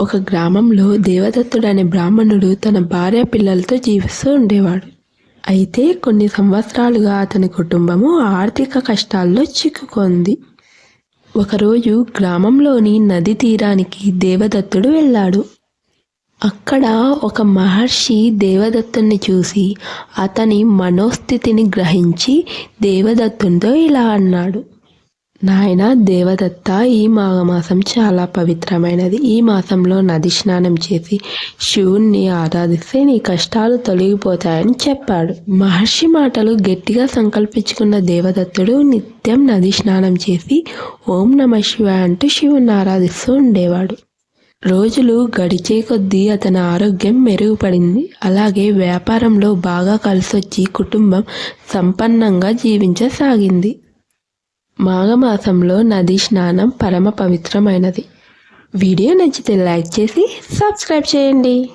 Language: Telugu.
ఒక గ్రామంలో దేవదత్తుడు అనే బ్రాహ్మణుడు తన భార్య పిల్లలతో జీవిస్తూ ఉండేవాడు. అయితే కొన్ని సంవత్సరాలుగా అతని కుటుంబము ఆర్థిక కష్టాల్లో చిక్కుకుంది. ఒకరోజు గ్రామంలోని నది తీరానికి దేవదత్తుడు వెళ్ళాడు. అక్కడ ఒక మహర్షి దేవదత్తుని చూసి అతని మనోస్థితిని గ్రహించి దేవదత్తునితో ఇలా అన్నాడు. నాయన దేవదత్త ఈ మాఘమాసం చాలా పవిత్రమైనది. ఈ మాసంలో నది స్నానం చేసి శివుణ్ణి ఆరాధిస్తే నీ కష్టాలు తొలగిపోతాయని చెప్పాడు. మహర్షి మాటలు గట్టిగా సంకల్పించుకున్న దేవదత్తుడు నిత్యం నది స్నానం చేసి ఓం నమ శివాయ అంటూ శివుణ్ణి ఆరాధిస్తూ ఉండేవాడు. రోజులు గడిచే కొద్దీ అతని ఆరోగ్యం మెరుగుపడింది. అలాగే వ్యాపారంలో బాగా కలిసొచ్చి కుటుంబం సంపన్నంగా జీవించసాగింది. మాఘమాసంలో నది స్నానం పరమ పవిత్రమైనది. వీడియో నచ్చితే లైక్ చేసి సబ్స్క్రైబ్ చేయండి.